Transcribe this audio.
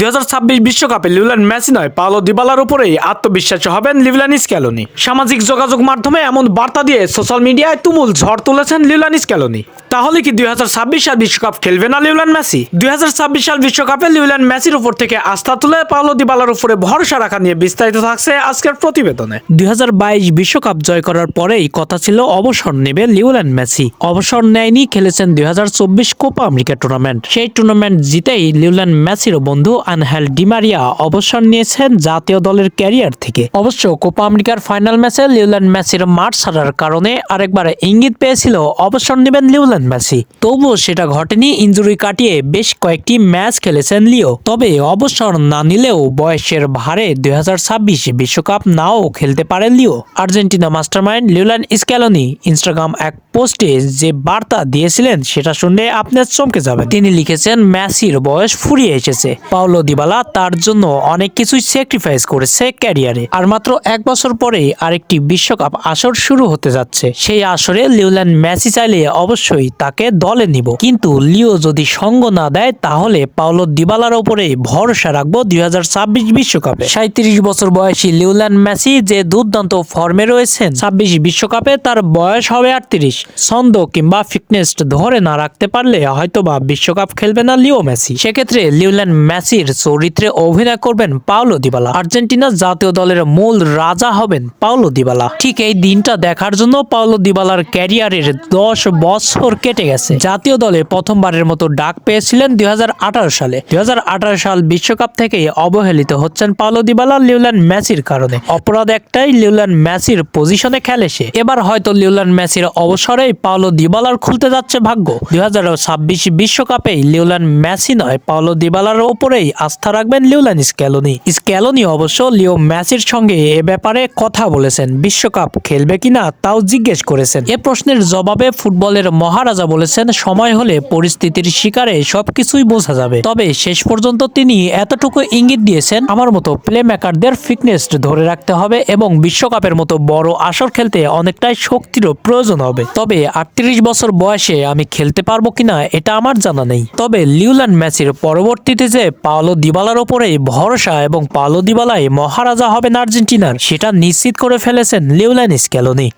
দুই বিশ্বকাপে লিউল্যান্ড মেসি নয়, পাওলো দিবালার উপরেই আত্মবিশ্বাসী হবেন লিভল্যান্ড স্ক্যালোনি। সামাজিক যোগাযোগ মাধ্যমে এমন বার্তা দিয়ে সোশ্যাল মিডিয়ায় তুমুল ঝড় তুলেছেন লিউলানিস স্ক্যালোনি। তাহলে কি দুই হাজার ছাব্বিশ সাল বিশ্বকাপ খেলবে না লিউল্যান্ড মেসি? দুই হাজার ছাব্বিশ সাল বিশ্বকাপে লিউল্যান্ড মেসির উপর থেকে আস্থা তুলে পাওলো দিবালার উপরে ভরসা রাখা নিয়ে বিস্তারিত থাকছে আজকের প্রতিবেদনে। দুই বিশ্বকাপ জয় করার পরেই কথা ছিল অবসর নেবে লিওল্যান্ড মেসি। অবসর নেয়নি, খেলেছেন দুই হাজার চব্বিশ কোপা আমেরিকা টুর্নামেন্ট। সেই টুর্নামেন্ট জিতেই লিওল্যান্ড মেসির বন্ধু আনহেল ডিমারিয়া অবসর নিয়েছেন জাতীয় দলের ক্যারিয়ার থেকে। অবশ্য কোপা আমেরিকার ফাইনাল ম্যাচে লিওল্যান্ড মেসির মাঠ ছাড়ার কারণে আরেকবার ইঙ্গিত পেয়েছিল, অবসর নেবেন লিওল্যান্ড মেসি তবুও সেটা ঘটেনি, ইঞ্জুরি কাটিয়ে বেশ কয়েকটি ম্যাচ খেলেছেন লিও। তবে অবসর না নিলেও বয়সের ভারে দুই বিশ্বকাপ নাও খেলতে পারেন Leo. Argentina mastermind Lionel Scaloni Instagram এক পোস্টে যে বার্তা দিয়েছিলেন সেটা শুনলে আপনার চমকে যাবে তিনি লিখেছেন ম্যাসির বয়স ফুরিয়ে এসেছে। পাওলো দিবালা তার জন্য অনেক কিছুই স্যাক্রিফাইস করেছে ক্যারিয়ারে। আর মাত্র এক বছর পরে আরেকটি বিশ্বকাপ আসর শুরু হতে যাচ্ছে। সেই আসরে লিওল্যান্ড মেসি চাইলে অবশ্যই তাকে দলে নিব। কিন্তু লিও যদি সঙ্গ না দেয়, তাহলে পাওলো দিবালার উপরে ভরসা রাখব দুই বিশ্বকাপে। সাঁত্রিশ বছর বয়সী লিওল্যান্ড মেসি যে দুর্দান্ত ফর্মে রয়েছেন, ছাব্বিশ বিশ্বকাপে তার বয়স হবে আটত্রিশ। ছন্দ কিংবা ফিটনেস ধরে না রাখতে পারলে হয়তোবা বিশ্বকাপ খেলবে না লিও মেসি। সেক্ষেত্রে লিওল্যান্ড মেসির চরিত্রে অভিনয় করবেন পাওলো দিবালা। আর্জেন্টিনা জাতীয় দলের মূল রাজা হবেন পাওলো দিবালা। ঠিক এই দিনটা দেখার জন্য পাওলো দিবালার ক্যারিয়ারের দশ বছর কেটে গেছে। জাতীয় দলে প্রথমবারের মতো ডাক পেয়েছিলেন দুই হাজার আঠারো সালে। দুই হাজার আঠারো সাল বিশ্বকাপ থেকে অবহেলিত হচ্ছেন পাওলো দিবালা লিওল্যান্ড মেসির কারণে। অপরাধ একটাই লিওল্যান্ড মেসির পজিশনে খেলে সে। এবার হয়তো লিওল্যান্ড মেসির অবসরেই পাওলো দিবালার খুলতে যাচ্ছে ভাগ্য। দুই বিশ্বকাপেই লিওল্যান্ড মেসি নয়, পাওলো দিবালার ওপরেই আস্থা রাখবেন লিওল্যান্ড স্ক্যালোনি। স্ক্যালোনি অবশ্য লিও মেসির সঙ্গে এ ব্যাপারে কথা বলেছেন। বিশ্বকাপ খেলবে কিনা তাও জিজ্ঞেস করেছেন। এ প্রশ্নের জবাবে ফুটবলের মহারাজা বলেছেন, সময় হলে পরিস্থিতির শিকারে সবকিছুই বোঝা যাবে। তবে শেষ পর্যন্ত তিনি এতটুকু ইঙ্গিত দিয়েছেন, আমার মতো প্লে মেকারদের ফিটনেস ধরে রাখতে হবে এবং বিশ্বকাপের মতো বড় আসর খেলতে অনেকটাই শক্তিরও প্রয়োজন হবে। তবে আটত্রিশ বছর বয়সে আমি খেলতে পারব কিনা, এটা আমার জানা নেই। তবে লিওল্যান্ড ম্যাচের পরবর্তীতে যে পাওলো দিবালার ওপরেই ভরসা এবং পাওলো দিবালাই মহারাজা হবেন আর্জেন্টিনার, সেটা নিশ্চিত করে ফেলেছেন লিওল্যান্ড স্ক্যালোনি